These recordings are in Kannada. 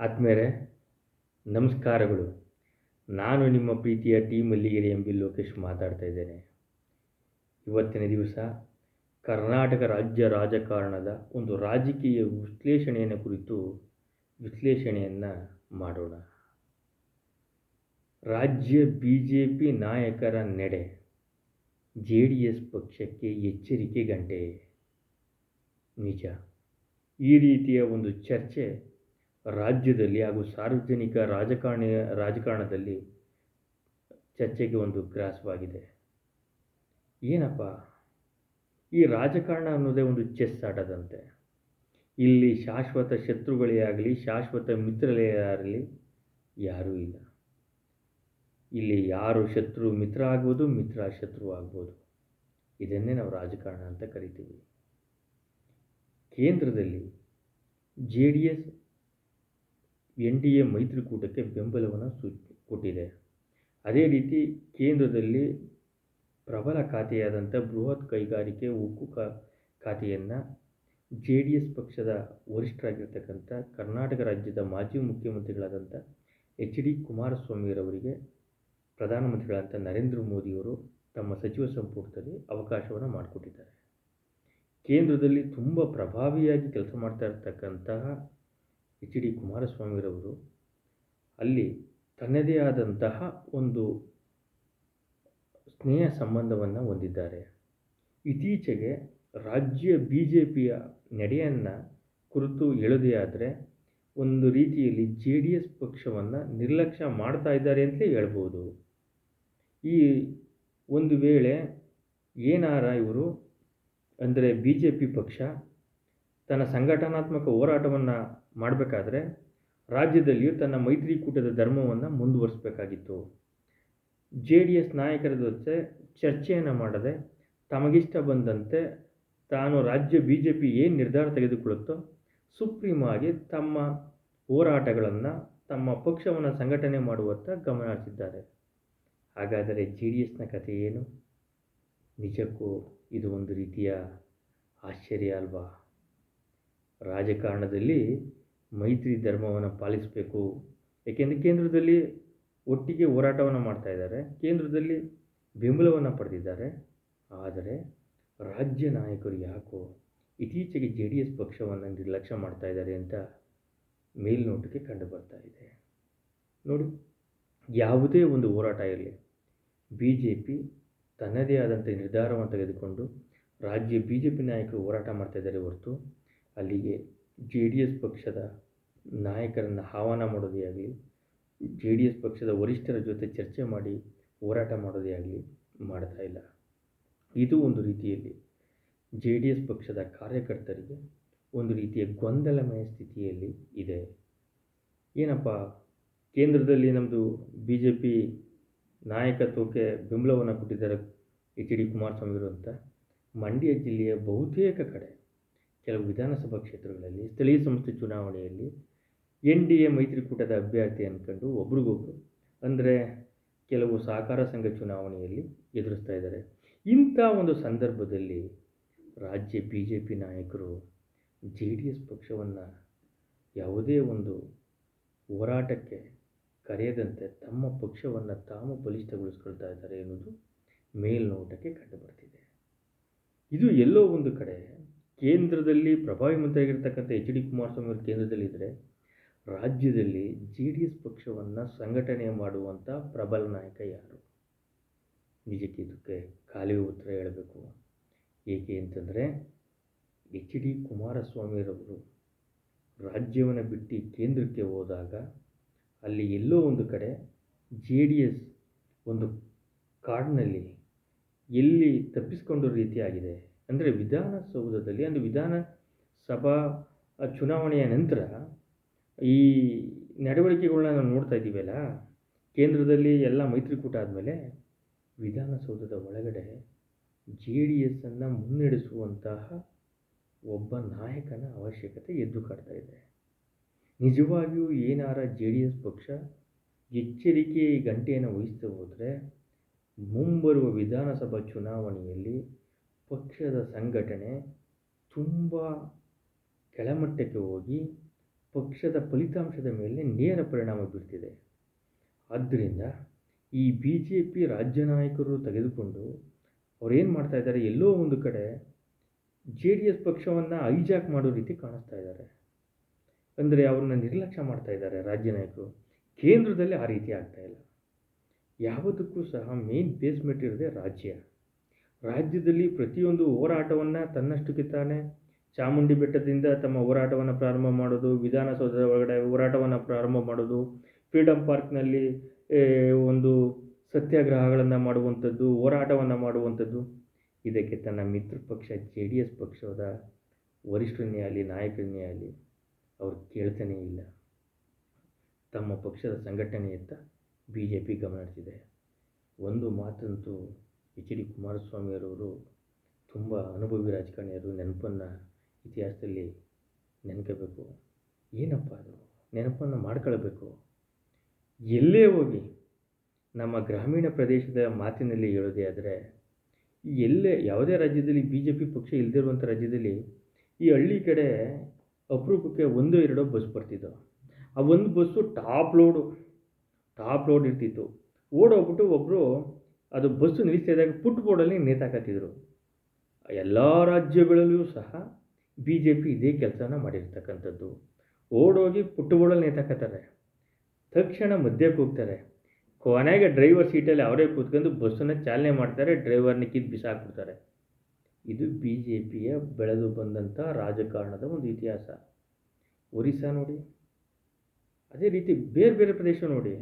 ಆದ್ಮೇಲೆ ನಮಸ್ಕಾರಗಳು. ನಾನು ನಿಮ್ಮ ಪ್ರೀತಿಯ T Malligere M B Lokesh ಮಾತಾಡ್ತಾ ಇದ್ದೇನೆ. ಇವತ್ತಿನ ದಿವಸ ಕರ್ನಾಟಕ ರಾಜ್ಯ ರಾಜಕಾರಣದ ಒಂದು ರಾಜಕೀಯ ವಿಶ್ಲೇಷಣೆಯನ್ನು ಕುರಿತು ವಿಶ್ಲೇಷಣೆಯನ್ನು ಮಾಡೋಣ. ರಾಜ್ಯ ಬಿ ಜೆ ಪಿ ನಾಯಕರ ನಡೆ. ಜೆ ಡಿ ಎಸ್ ಪಕ್ಷಕ್ಕೆ ಎಚ್ಚರಿಕೆ ಗಂಟೆ. ನಿಜ. ಈ ರೀತಿಯ ಒಂದು ಚರ್ಚೆ ರಾಜ್ಯದಲ್ಲಿ ಹಾಗೂ ಸಾರ್ವಜನಿಕ ರಾಜಕಾರಣ, ರಾಜಕಾರಣದಲ್ಲಿ ಚರ್ಚೆಗೆ ಒಂದು ಗ್ರಾಸವಾಗಿದೆ ಏನಪ್ಪ? ಈ ರಾಜಕಾರಣ ಅನ್ನೋದೇ ಒಂದು ಚೆಸ್ ಆಟದಂತೆ. ಇಲ್ಲಿ ಶಾಶ್ವತ ಶತ್ರುಗಳೇ ಆಗಲಿ, ಶಾಶ್ವತ ಮಿತ್ರರೇ ಆಗಲಿ ಯಾರೂ ಇಲ್ಲ. ಇಲ್ಲಿ ಯಾರು ಶತ್ರು ಮಿತ್ರ ಆಗ್ಬೋದು, ಮಿತ್ರ ಶತ್ರು ಆಗ್ಬೋದು. ಇದನ್ನೇ ನಾವು ರಾಜಕಾರಣ ಅಂತ ಕರಿತೀವಿ. ಕೇಂದ್ರದಲ್ಲಿ J D S N D A ಮೈತ್ರಿಕೂಟಕ್ಕೆ ಬೆಂಬಲವನ್ನು ಸೂ ಕೊಟ್ಟಿದೆ. ಅದೇ ರೀತಿ ಕೇಂದ್ರದಲ್ಲಿ ಪ್ರಬಲ ಖಾತೆಯಾದಂಥ ಬೃಹತ್ ಕೈಗಾರಿಕೆ ಉಕ್ಕು ಕಾ ಖಾತೆಯನ್ನು ಜೆ ಡಿ ಎಸ್ ಪಕ್ಷದ ವರಿಷ್ಠರಾಗಿರ್ತಕ್ಕಂಥ ಕರ್ನಾಟಕ ರಾಜ್ಯದ ಮಾಜಿ ಮುಖ್ಯಮಂತ್ರಿಗಳಾದಂಥ ಎಚ್ ಡಿ ಕುಮಾರಸ್ವಾಮಿರವರಿಗೆ ಪ್ರಧಾನಮಂತ್ರಿಗಳಾದಂಥ ನರೇಂದ್ರ ಮೋದಿಯವರು ತಮ್ಮ ಸಚಿವ ಸಂಪುಟದಲ್ಲಿ ಅವಕಾಶವನ್ನು ಮಾಡಿಕೊಟ್ಟಿದ್ದಾರೆ. ಕೇಂದ್ರದಲ್ಲಿ ತುಂಬ ಪ್ರಭಾವಿಯಾಗಿ ಕೆಲಸ ಮಾಡ್ತಾ ಇರ್ತಕ್ಕಂತಹ ಎಚ್ ಡಿ ಕುಮಾರಸ್ವಾಮಿರವರು, ಅಲ್ಲಿ ತನ್ನದೇ ಆದಂತಹ ಒಂದು ಸ್ನೇಹ ಸಂಬಂಧವನ್ನು ಹೊಂದಿದ್ದಾರೆ. ಇತ್ತೀಚೆಗೆ ರಾಜ್ಯ ಬಿ ಜೆ ಪಿಯ ನಡೆಯನ್ನು ಕುರಿತು ಹೇಳೋದೇ ಆದರೆ, ಒಂದು ರೀತಿಯಲ್ಲಿ ಜೆ ಡಿ ಎಸ್ ಪಕ್ಷವನ್ನು ನಿರ್ಲಕ್ಷ್ಯ ಮಾಡ್ತಾ ಇದ್ದಾರೆ ಅಂತಲೇ ಹೇಳ್ಬೋದು. ಈ ಒಂದು ವೇಳೆ ಏನಾರ ಇವರು, ಅಂದರೆ ಬಿ ಜೆ ಪಿ ಪಕ್ಷ ತನ್ನ ಸಂಘಟನಾತ್ಮಕ ಹೋರಾಟವನ್ನು ಮಾಡಬೇಕಾದ್ರೆ ರಾಜ್ಯದಲ್ಲಿಯೂ ತನ್ನ ಮೈತ್ರಿಕೂಟದ ಧರ್ಮವನ್ನು ಮುಂದುವರಿಸಬೇಕಾಗಿತ್ತು. ಜೆ ಡಿ ಎಸ್ ನಾಯಕರ ಜೊತೆ ಚರ್ಚೆಯನ್ನು ಮಾಡದೆ ತಮಗಿಷ್ಟ ಬಂದಂತೆ ತಾನು ರಾಜ್ಯ ಬಿ ಜೆ ಪಿ ಏನು ನಿರ್ಧಾರ ತೆಗೆದುಕೊಳ್ಳುತ್ತೋ ಸುಪ್ರೀಂ ಆಗಿ ತಮ್ಮ ಹೋರಾಟಗಳನ್ನು, ತಮ್ಮ ಪಕ್ಷವನ್ನು ಸಂಘಟನೆ ಮಾಡುವತ್ತ ಗಮನ ಹರಿಸಿದ್ದಾರೆ. ಹಾಗಾದರೆ ಜೆ ಡಿ ಎಸ್ನ ಕಥೆ ಏನು? ನಿಜಕ್ಕೂ ಇದು ಒಂದು ರೀತಿಯ ಆಶ್ಚರ್ಯ ಅಲ್ವಾ? ರಾಜಕಾರಣದಲ್ಲಿ ಮೈತ್ರಿ ಧರ್ಮವನ್ನು ಪಾಲಿಸಬೇಕು. ಏಕೆಂದರೆ ಕೇಂದ್ರದಲ್ಲಿ ಒಟ್ಟಿಗೆ ಹೋರಾಟವನ್ನು ಮಾಡ್ತಾ ಇದ್ದಾರೆ. ಕೇಂದ್ರದಲ್ಲಿ ಬೆಂಬಲವನ್ನು ಪಡೆದಿದ್ದಾರೆ. ಆದರೆ ರಾಜ್ಯ ನಾಯಕರು ಯಾಕೋ ಇತ್ತೀಚೆಗೆ ಜೆ ಡಿ ಎಸ್ ಪಕ್ಷವನ್ನು ನಿರ್ಲಕ್ಷ್ಯ ಮಾಡ್ತಾ ಇದ್ದಾರೆ ಅಂತ ಮೇಲ್ನೋಟಕ್ಕೆ ಕಂಡು ಬರ್ತಾ ಇದೆ. ನೋಡಿ, ಯಾವುದೇ ಒಂದು ಹೋರಾಟ ಇರಲಿ, ಬಿ ಜೆ ಪಿ ತನ್ನದೇ ಆದಂಥ ನಿರ್ಧಾರವನ್ನು ತೆಗೆದುಕೊಂಡು ರಾಜ್ಯ ಬಿ ಜೆ ಪಿ ನಾಯಕರು ಹೋರಾಟ ಮಾಡ್ತಾ ಇದ್ದಾರೆ ಹೊರತು ಅಲ್ಲಿಗೆ ಜೆ ಡಿ ಎಸ್ ಪಕ್ಷದ ನಾಯಕರನ್ನು ಆಹ್ವಾನ ಮಾಡೋದೇ ಆಗಲಿ ಜೆ ಡಿ ಎಸ್ ಪಕ್ಷದ ವರಿಷ್ಠರ ಜೊತೆ ಚರ್ಚೆ ಮಾಡಿ ಹೋರಾಟ ಮಾಡೋದೇ ಆಗಲಿ ಮಾಡ್ತಾ ಇಲ್ಲ. ಇದು ಒಂದು ರೀತಿಯಲ್ಲಿ ಜೆ ಡಿ ಎಸ್ ಪಕ್ಷದ ಕಾರ್ಯಕರ್ತರಿಗೆ ಒಂದು ರೀತಿಯ ಗೊಂದಲಮಯ ಸ್ಥಿತಿಯಲ್ಲಿ ಇದೆ. ಏನಪ್ಪ, ಕೇಂದ್ರದಲ್ಲಿ ನಮ್ಮದು ಬಿ ಜೆ ಪಿ ನಾಯಕತ್ವಕ್ಕೆ ಬೆಂಬಲವನ್ನು ಕೊಟ್ಟಿದ್ದಾರೆ ಎಚ್ ಡಿ ಕುಮಾರಸ್ವಾಮಿ ಅಂತ, ಮಂಡ್ಯ ಜಿಲ್ಲೆಯ ಬಹುತೇಕ ಕಡೆ ಕೆಲವು ವಿಧಾನಸಭಾ ಕ್ಷೇತ್ರಗಳಲ್ಲಿ, ಸ್ಥಳೀಯ ಸಂಸ್ಥೆ ಚುನಾವಣೆಯಲ್ಲಿ ಎನ್ ಡಿ ಎ ಮೈತ್ರಿಕೂಟದ ಅಭ್ಯರ್ಥಿ ಅಂದ್ಕೊಂಡು ಒಬ್ರಿಗೊಬ್ರು, ಅಂದರೆ ಕೆಲವು ಸಹಕಾರ ಸಂಘ ಚುನಾವಣೆಯಲ್ಲಿ ಎದುರಿಸ್ತಾ ಇದ್ದಾರೆ. ಇಂಥ ಒಂದು ಸಂದರ್ಭದಲ್ಲಿ ರಾಜ್ಯ ಬಿ ಜೆ ಪಿ ನಾಯಕರು ಜೆ ಡಿ ಎಸ್ ಪಕ್ಷವನ್ನು ಯಾವುದೇ ಒಂದು ಹೋರಾಟಕ್ಕೆ ಕರೆಯದಂತೆ ತಮ್ಮ ಪಕ್ಷವನ್ನು ತಾವು ಬಲಿಷ್ಠಗೊಳಿಸ್ಕೊಳ್ತಾ ಇದ್ದಾರೆ ಎನ್ನುವುದು ಮೇಲ್ನೋಟಕ್ಕೆ ಕಂಡುಬರ್ತಿದೆ. ಇದು ಎಲ್ಲೋ ಒಂದು ಕಡೆ ಕೇಂದ್ರದಲ್ಲಿ ಪ್ರಭಾವಿ ಮಂತ್ರಿಯಾಗಿರ್ತಕ್ಕಂಥ ಎಚ್ ಡಿ ಕುಮಾರಸ್ವಾಮಿ ಅವರು ಕೇಂದ್ರದಲ್ಲಿದ್ದರೆ ರಾಜ್ಯದಲ್ಲಿ ಜೆ ಡಿ ಎಸ್ ಪಕ್ಷವನ್ನು ಸಂಘಟನೆ ಮಾಡುವಂಥ ಪ್ರಬಲ ನಾಯಕ ಯಾರು? ನಿಜಕ್ಕೆ ಇದಕ್ಕೆ ಖಾಲಿ ಉತ್ತರ ಹೇಳಬೇಕು. ಏಕೆ ಅಂತಂದರೆ ಎಚ್ ಡಿ ಕುಮಾರಸ್ವಾಮಿರವರು ರಾಜ್ಯವನ್ನು ಬಿಟ್ಟು ಕೇಂದ್ರಕ್ಕೆ ಹೋದಾಗ ಅಲ್ಲಿ ಎಲ್ಲೋ ಒಂದು ಕಡೆ ಜೆ ಡಿ ಎಸ್ ಒಂದು ಕಾಡಿನಲ್ಲಿ ಎಲ್ಲಿ ತಪ್ಪಿಸಿಕೊಂಡ ರೀತಿಯಾಗಿದೆ ಅಂದರೆ ವಿಧಾನಸೌಧದಲ್ಲಿ, ಅಂದರೆ ವಿಧಾನಸಭಾ ಚುನಾವಣೆಯ ನಂತರ ಈ ನಡವಳಿಕೆಗಳನ್ನ ನಾವು ನೋಡ್ತಾ ಇದ್ದೀವಲ್ಲ, ಕೇಂದ್ರದಲ್ಲಿ ಎಲ್ಲ ಮೈತ್ರಿಕೂಟ ಆದಮೇಲೆ ವಿಧಾನಸೌಧದ ಒಳಗಡೆ ಜೆ ಡಿ ಎಸ್ಸನ್ನು ಮುನ್ನಡೆಸುವಂತಹ ಒಬ್ಬ ನಾಯಕನ ಅವಶ್ಯಕತೆ ಎದ್ದು ಕಾಡ್ತಾ ಇದೆ. ನಿಜವಾಗಿಯೂ ಏನಾರ ಜೆ ಡಿ ಎಸ್ ಪಕ್ಷ ಎಚ್ಚರಿಕೆ, ಗಂಟೆಯನ್ನು ವಹಿಸ್ತಾ ಹೋದರೆ ಮುಂಬರುವ ವಿಧಾನಸಭಾ ಚುನಾವಣೆಯಲ್ಲಿ ಪಕ್ಷದ ಸಂಘಟನೆ ತುಂಬ ಕೆಳಮಟ್ಟಕ್ಕೆ ಹೋಗಿ ಪಕ್ಷದ ಫಲಿತಾಂಶದ ಮೇಲೆ ನೇರ ಪರಿಣಾಮ ಬೀರ್ತಿದೆ. ಆದ್ದರಿಂದ ಈ ಬಿ ಜೆ ಪಿ ರಾಜ್ಯ ನಾಯಕರು ತೆಗೆದುಕೊಂಡು ಅವ್ರೇನು ಮಾಡ್ತಾ ಇದ್ದಾರೆ? ಎಲ್ಲೋ ಒಂದು ಕಡೆ ಜೆ ಡಿ ಎಸ್ ಪಕ್ಷವನ್ನು ಹೈಜಾಕ್ ಮಾಡೋ ರೀತಿ ಕಾಣಿಸ್ತಾ ಇದ್ದಾರೆ. ಅಂದರೆ ಅವ್ರನ್ನ ನಿರ್ಲಕ್ಷ್ಯ ಮಾಡ್ತಾ ಇದ್ದಾರೆ ರಾಜ್ಯ ನಾಯಕರು. ಕೇಂದ್ರದಲ್ಲಿ ಆ ರೀತಿ ಆಗ್ತಾ ಇಲ್ಲ. ಯಾವುದಕ್ಕೂ ಸಹ ಮೇನ್ ಬೇಸ್ಮೆಂಟ್ ಇರೋದೇ ರಾಜ್ಯ. ರಾಜ್ಯದಲ್ಲಿ ಪ್ರತಿಯೊಂದು ಹೋರಾಟವನ್ನು ತನ್ನಷ್ಟಕ್ಕೆ ತಾನೇ ಚಾಮುಂಡಿ ಬೆಟ್ಟದಿಂದ ತಮ್ಮ ಹೋರಾಟವನ್ನು ಪ್ರಾರಂಭ ಮಾಡೋದು, ವಿಧಾನಸೌಧದ ಒಳಗಡೆ ಹೋರಾಟವನ್ನು ಪ್ರಾರಂಭ ಮಾಡೋದು ಫ್ರೀಡಮ್ ಪಾರ್ಕ್ನಲ್ಲಿ ಒಂದು ಸತ್ಯಾಗ್ರಹಗಳನ್ನು ಮಾಡುವಂಥದ್ದು, ಹೋರಾಟವನ್ನು ಮಾಡುವಂಥದ್ದು. ಇದಕ್ಕೆ ತನ್ನ ಮಿತ್ರ ಪಕ್ಷ, ಜೆ ಡಿ ಎಸ್ ಪಕ್ಷದ ವರಿಷ್ಠರನ್ನೇ ಆಗಲಿ ನಾಯಕರನ್ನೇ ಆಗಲಿ ಅವರು ಕೇಳ್ತಾನೇ ಇಲ್ಲ. ತಮ್ಮ ಪಕ್ಷದ ಸಂಘಟನೆಯತ್ತ ಬಿ ಜೆ ಪಿ ಗಮನ ಒಂದು ಮಾತಂತೂ ಎಚ್ ಡಿ ಕುಮಾರಸ್ವಾಮಿಯವರವರು ತುಂಬ ಅನುಭವಿ ರಾಜಕಾರಣಿಯರು, ನೆನಪನ್ನು ಇತಿಹಾಸದಲ್ಲಿ ನೆನ್ಕೋಬೇಕು. ಏನಪ್ಪ ಅದು? ನೆನಪನ್ನು ಮಾಡ್ಕೊಳ್ಬೇಕು. ಎಲ್ಲೇ ಹೋಗಿ ನಮ್ಮ ಗ್ರಾಮೀಣ ಪ್ರದೇಶದ ಮಾತಿನಲ್ಲಿ ಹೇಳೋದೇ ಆದರೆ ಎಲ್ಲೇ ಯಾವುದೇ ರಾಜ್ಯದಲ್ಲಿ ಬಿ ಜೆ ಪಿ ಪಕ್ಷ ಇಲ್ಲದಿರುವಂಥ ರಾಜ್ಯದಲ್ಲಿ ಈ ಹಳ್ಳಿ ಕಡೆ ಅಪರೂಪಕ್ಕೆ ಒಂದು ಎರಡೋ ಬಸ್ ಬರ್ತಿದ್ದವು. ಆ ಒಂದು bus top load, top load ಇರ್ತಿತ್ತು. ಓಡೋಗ್ಬಿಟ್ಟು ಒಬ್ಬರು ಅದು ಬಸ್ಸು ನಿಲ್ಲಿಸ್ತಾ ಇದ್ದಾಗ ಪುಟ್ ಬೋರ್ಡಲ್ಲಿ ನೇತಾಕತ್ತಿದ್ರು ಎಲ್ಲ ರಾಜ್ಯಗಳಲ್ಲೂ ಸಹ ಬಿ ಜೆ ಪಿ ಇದೇ ಕೆಲಸನ ಮಾಡಿರ್ತಕ್ಕಂಥದ್ದು. ಓಡೋಗಿ ಪುಟ್ ಬೋರ್ಡಲ್ಲಿ ನೇತಾಕತ್ತಾರೆ ತಕ್ಷಣ ಮಧ್ಯಕ್ಕೆ ಹೋಗ್ತಾರೆ. ಕೊನೆಗೆ ಡ್ರೈವರ್ ಸೀಟಲ್ಲಿ ಅವರೇ ಕೂತ್ಕೊಂಡು ಬಸ್ಸನ್ನು ಚಾಲನೆ ಮಾಡ್ತಾರೆ, ಡ್ರೈವರ್ನ ಕಿದ್ದು ಬಿಸಾಕ್ಬಿಡ್ತಾರೆ. ಇದು ಬಿ ಜೆ ಪಿಯ ಬೆಳೆದು ಬಂದಂಥ ರಾಜಕಾರಣದ ಒಂದು ಇತಿಹಾಸ. ಒರಿಸ್ಸಾ ನೋಡಿ, ಅದೇ ರೀತಿ ಬೇರೆ ಬೇರೆ ಪ್ರದೇಶ ನೋಡಿ.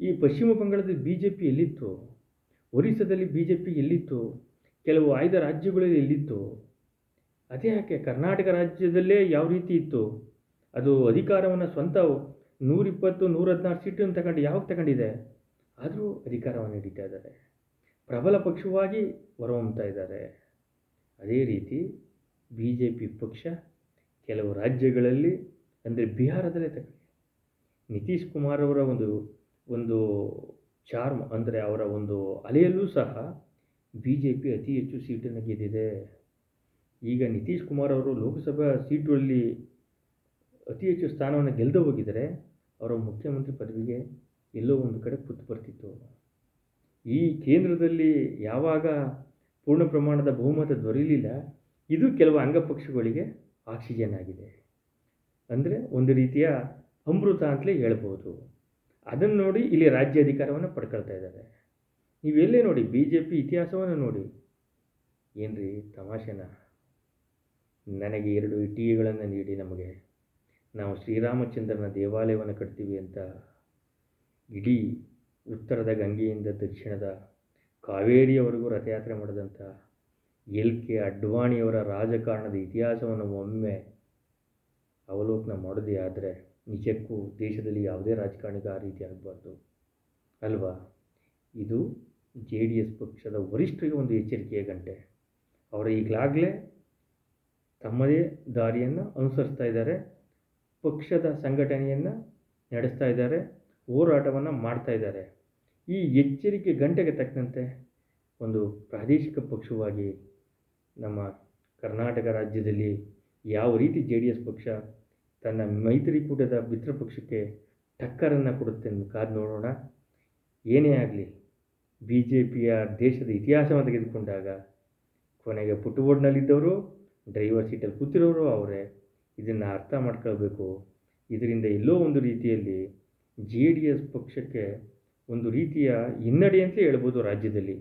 ಈ ಪಶ್ಚಿಮ ಬಂಗಾಳದಲ್ಲಿ ಬಿ ಜೆ ಪಿ ಎಲ್ಲಿತ್ತು? ಒರಿಸ್ಸಾದಲ್ಲಿ ಬಿ ಜೆ ಪಿ ಎಲ್ಲಿತ್ತು? ಕೆಲವು ಆಯ್ದ ರಾಜ್ಯಗಳಲ್ಲಿ ಎಲ್ಲಿತ್ತು? ಅದೇ ಯಾಕೆ? ಕರ್ನಾಟಕ ರಾಜ್ಯದಲ್ಲೇ ಯಾವ ರೀತಿ ಇತ್ತು? ಅದು ಅಧಿಕಾರವನ್ನು ಸ್ವಂತ ನೂರಿಪ್ಪತ್ತು ನೂರ ಹದಿನಾರು ಸೀಟನ್ನು ತಗೊಂಡು ಯಾವಾಗ ತಗೊಂಡಿದೆ? ಆದರೂ ಅಧಿಕಾರವನ್ನು ಹಿಡಿತಾ ಇದ್ದಾರೆ ಪ್ರಬಲ ಪಕ್ಷವಾಗಿ ಹೊರಹೊಮ್ತಾ ಇದ್ದಾರೆ. ಅದೇ ರೀತಿ ಬಿ ಜೆ ಪಿ ಪಕ್ಷ ಕೆಲವು ರಾಜ್ಯಗಳಲ್ಲಿ, ಅಂದರೆ ಬಿಹಾರದಲ್ಲೇ ತಗೊಳ್ಳಿ ನಿತೀಶ್ ಕುಮಾರ್ ಅವರ ಒಂದು ಒಂದು ಚಾರ್ಮ್ ಅಂದರೆ ಅವರ ಒಂದು ಅಲೆಯಲ್ಲೂ ಸಹ ಬಿ ಜೆ ಪಿ ಅತಿ ಹೆಚ್ಚು ಸೀಟನ್ನು ಗೆದ್ದಿದೆ. ಈಗ ನಿತೀಶ್ ಕುಮಾರ್ ಅವರು ಲೋಕಸಭಾ ಸೀಟುಗಳಲ್ಲಿ ಅತಿ ಹೆಚ್ಚು ಸ್ಥಾನವನ್ನು ಗೆಲ್ಲದೆ ಹೋಗಿದರೆ ಅವರ ಮುಖ್ಯಮಂತ್ರಿ ಪದವಿಗೆ ಎಲ್ಲೋ ಒಂದು ಕಡೆ ಕುತ್ತು ಬರ್ತಿತ್ತು. ಈ ಕೇಂದ್ರದಲ್ಲಿ ಯಾವಾಗ ಪೂರ್ಣ ಪ್ರಮಾಣದ ಬಹುಮತ ದೊರೆಯಲಿಲ್ಲ, ಇದು ಕೆಲವು ಅಂಗಪಕ್ಷಗಳಿಗೆ ಆಕ್ಸಿಜನ್ ಆಗಿದೆ. ಅಂದರೆ ಒಂದು ರೀತಿಯ ಅಮೃತ ಅಂತಲೇ ಹೇಳ್ಬೋದು. ಅದನ್ನು ನೋಡಿ ಇಲ್ಲಿ ರಾಜ್ಯ ಅಧಿಕಾರವನ್ನು ಪಡ್ಕೊಳ್ತಾ ಇದ್ದಾರೆ. ನೀವೆಲ್ಲೇ ನೋಡಿ ಬಿ ಜೆ ಪಿ ಇತಿಹಾಸವನ್ನು ನೋಡಿ? ಏನ್ರಿ ತಮಾಷೆನ? ನನಗೆ ಎರಡು ಇಟ್ಟಿಗೆಗಳನ್ನು ನೀಡಿ ನಮಗೆ. ನಾವು ಶ್ರೀರಾಮಚಂದ್ರನ ದೇವಾಲಯವನ್ನು ಕಟ್ತೀವಿ ಅಂತ. ಇಡೀ ಉತ್ತರದ ಗಂಗೆಯಿಂದ ದಕ್ಷಿಣದ ಕಾವೇರಿಯವರೆಗೂ ರಥಯಾತ್ರೆ ಮಾಡಿದಂಥ ಎಲ್ ಕೆ ಅಡ್ವಾಣಿಯವರ ರಾಜಕಾರಣದ ಇತಿಹಾಸವನ್ನು ಒಮ್ಮೆ ಅವಲೋಕನ ಮಾಡೋದೇ ಆದರೆ ನಿಜಕ್ಕೂ ದೇಶದಲ್ಲಿ ಯಾವುದೇ ರಾಜಕಾರಣಿಗೆ ಆ ರೀತಿ ಆಗಬಾರ್ದು. ಅಲ್ವಾ? ಇದು ಜೆ ಡಿ ಎಸ್ ಪಕ್ಷದ ವರಿಷ್ಠರಿಗೆ ಒಂದು ಎಚ್ಚರಿಕೆಯ ಗಂಟೆ. ಅವರು ಈಗಲಾಗಲೇ ತಮ್ಮದೇ ದಾರಿಯನ್ನು ಅನುಸರಿಸ್ತಾ ಇದ್ದಾರೆ. ಪಕ್ಷದ ಸಂಘಟನೆಯನ್ನು ನಡೆಸ್ತಾ ಇದ್ದಾರೆ. ಹೋರಾಟವನ್ನು ಮಾಡ್ತಾ ಇದ್ದಾರೆ. ಈ ಎಚ್ಚರಿಕೆ ಗಂಟೆಗೆ ತಕ್ಕಂತೆ ಒಂದು ಪ್ರಾದೇಶಿಕ ಪಕ್ಷವಾಗಿ ನಮ್ಮ ಕರ್ನಾಟಕ ರಾಜ್ಯದಲ್ಲಿ ಯಾವ ರೀತಿ ಜೆ ಡಿ ಎಸ್ ಪಕ್ಷ ತನ್ನ ಮೈತ್ರಿಕೂಟದ ಮಿತ್ರ ಪಕ್ಷಕ್ಕೆ ಟಕ್ಕರನ್ನು ಕೊಡುತ್ತೆ ಅಂತ ಕಾದು ನೋಡೋಣ. ಏನೇ ಆಗಲಿ ಬಿ ಜೆ ಪಿಯ ದೇಶದ ಇತಿಹಾಸವನ್ನು ತೆಗೆದುಕೊಂಡಾಗ ಕೊನೆಗೆ ಪುಟ್ಟಬೋರ್ಡ್ನಲ್ಲಿದ್ದವರು ಡ್ರೈವರ್ ಸೀಟಲ್ಲಿ ಕೂತಿರೋರು ಅವರೇ. ಇದನ್ನು ಅರ್ಥ ಮಾಡ್ಕೊಳ್ಬೇಕು. ಇದರಿಂದ ಎಲ್ಲೋ ಒಂದು ರೀತಿಯಲ್ಲಿ ಜೆ ಡಿ ಎಸ್ ಪಕ್ಷಕ್ಕೆ ಒಂದು ರೀತಿಯ ಹಿನ್ನಡೆ ಅಂತ ಹೇಳ್ಬೋದು ರಾಜ್ಯದಲ್ಲಿ.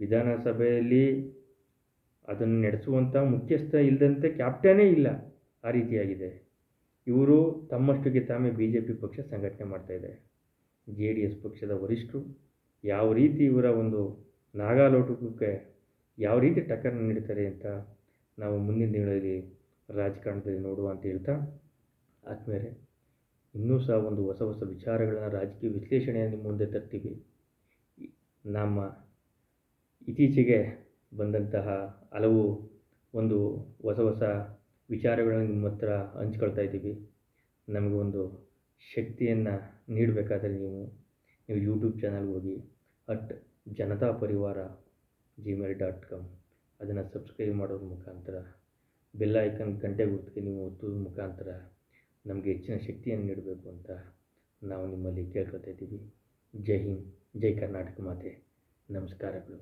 ವಿಧಾನಸಭೆಯಲ್ಲಿ ಅದನ್ನು ನಡೆಸುವಂಥ ಮುಖ್ಯಸ್ಥ ಇಲ್ಲದಂತೆ ಕ್ಯಾಪ್ಟನೇ ಇಲ್ಲ. ಆ ರೀತಿಯಾಗಿದೆ. ಇವರು ತಮ್ಮಷ್ಟಕ್ಕೆ ತಾವೇ ಬಿ ಜೆ ಪಿ ಪಕ್ಷ ಸಂಘಟನೆ ಮಾಡ್ತಾ ಇದೆ ಜೆ ಡಿ ಎಸ್ ಪಕ್ಷದ ವರಿಷ್ಠರು ಯಾವ ರೀತಿ ಇವರ ಒಂದು ನಾಗಾಲೋಟಕ್ಕೆ ಯಾವ ರೀತಿ ಟಕ್ಕರ್ ನೀಡ್ತಾರೆ ಅಂತ ನಾವು ಮುಂದಿನ ದಿನಗಳಲ್ಲಿ ರಾಜಕಾರಣದಲ್ಲಿ ನೋಡುವ ಅಂತ ಹೇಳ್ತಾ ಆದಮೇಲೆ ಇನ್ನೂ ಸಹ ಒಂದು ಹೊಸ ಹೊಸ ವಿಚಾರಗಳನ್ನು ರಾಜಕೀಯ ವಿಶ್ಲೇಷಣೆಯನ್ನು ಮುಂದೆ ತರ್ತೀವಿ. ನಮ್ಮ ಇತ್ತೀಚೆಗೆ ಬಂದಂತಹ ಹಲವು ಒಂದು ಹೊಸ ಹೊಸ ವಿಚಾರಗಳನ್ನು ನಿಮ್ಮ ಹತ್ರ ಹಂಚ್ಕೊಳ್ತಾ ಇದ್ದೀವಿ. ನಮಗೊಂದು ಶಕ್ತಿಯನ್ನು ನೀಡಬೇಕಾದ್ರೆ ನೀವು ನೀವು ಯೂಟ್ಯೂಬ್ ಚಾನಲ್ಗೆ ಹೋಗಿ at Janata Parivara Gmail dot com ಅದನ್ನು ಸಬ್ಸ್ಕ್ರೈಬ್ ಮಾಡೋದ್ರ ಮುಖಾಂತರ ಬೆಲ್ಲ ಐಕನ್ ಗಂಟೆ ಗುರುತಿಗೆ ನೀವು ಒತ್ತೋದ್ರ ಮುಖಾಂತರ ನಮಗೆ ಹೆಚ್ಚಿನ ಶಕ್ತಿಯನ್ನು ನೀಡಬೇಕು ಅಂತ ನಾವು ನಿಮ್ಮಲ್ಲಿ ಕೇಳ್ಕೊತಾ ಇದ್ದೀವಿ. ಜೈ ಹಿಂದ್, ಜೈ ಕರ್ನಾಟಕ ಮಾತೆ. ನಮಸ್ಕಾರಗಳು.